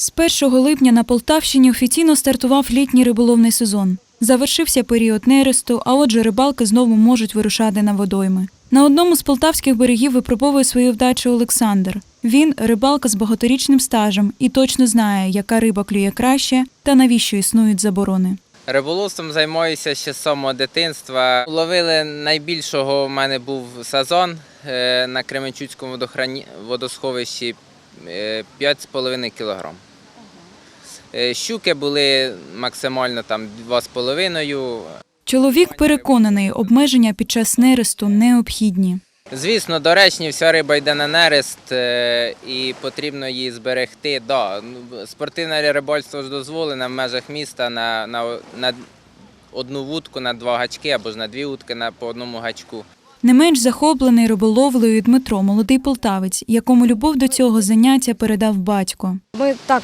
З 1 липня на Полтавщині офіційно стартував літній риболовний сезон. Завершився період нересту, а отже, рибалки знову можуть вирушати на водойми. На одному з полтавських берегів випробовує свою вдачу Олександр. Він рибалка з багаторічним стажем і точно знає, яка риба клює краще та навіщо існують заборони. Риболовством займаюся ще з самого дитинства. Ловили найбільшого в мене був сазон е, на Кременчуцькому водосховищі е, 5,5 кг. Е, Щуки були максимально там 2,5. Чоловік переконаний, обмеження під час нересту необхідні. Звісно, доречні, вся риба йде на нерест е, і потрібно її зберегти. Да, ну, спортивне рибальство ж дозволене в межах міста на, на, на одну вудку, на два гачки або ж на дві вудки на, по одному гачку. Не менш захоплений риболовлею Дмитро, молодий полтавець, якому любов до цього заняття передав батько. Ми так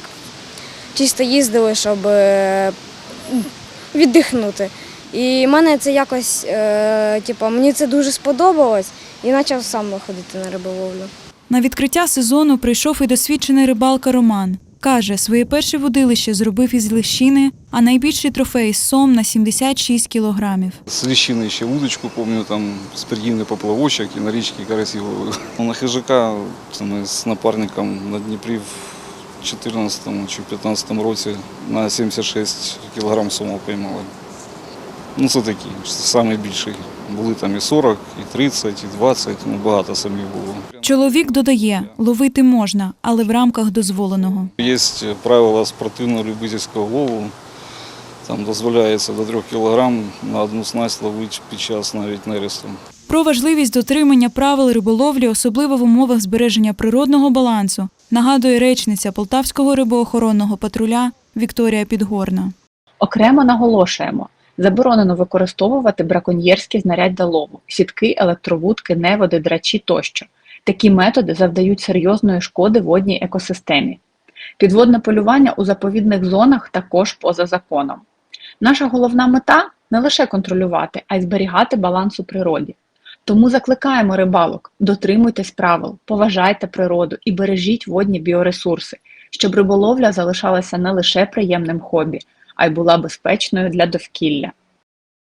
чисто їздили, щоб е, віддихнути. І мене це якось, е, типу, мені це дуже сподобалось і почав сам виходити на риболовлю. На відкриття сезону прийшов і досвідчений рибалка Роман. Каже, своє перше водилище зробив із лещини, а найбільший трофей сом на 76 кілограмів. С лещины еще удочку, помню, там спортивный поплавочек и на речке карасі ловив. На хижака там, з напарником на Дніпрі в 14 чи 15 році на 76 кілограм сумов поймали. Ну це такі, самий більший. Були там і 40, і 30, і 20, ну багато самих було. Чоловік додає, ловити можна, але в рамках дозволеного. Є правила спортивного любительського лову. Там дозволяється до 3 кг на одну снасть ловити під час навіть нересту. Про важливість дотримання правил риболовлі, особливо в умовах збереження природного балансу, нагадує речниця Полтавського рибоохоронного патруля Вікторія Підгорна. Окремо наголошуємо, заборонено використовувати браконьєрські знаряддя лову, сітки, електровудки, неводи, драчі тощо. Такі методи завдають серйозної шкоди водній екосистемі. Підводне полювання у заповідних зонах також поза законом. Наша головна мета не лише контролювати, а й зберігати баланс у природі. Тому закликаємо рибалок, дотримуйтесь правил, поважайте природу і бережіть водні біоресурси, щоб риболовля залишалася не лише приємним хобі, а й була безпечною для довкілля.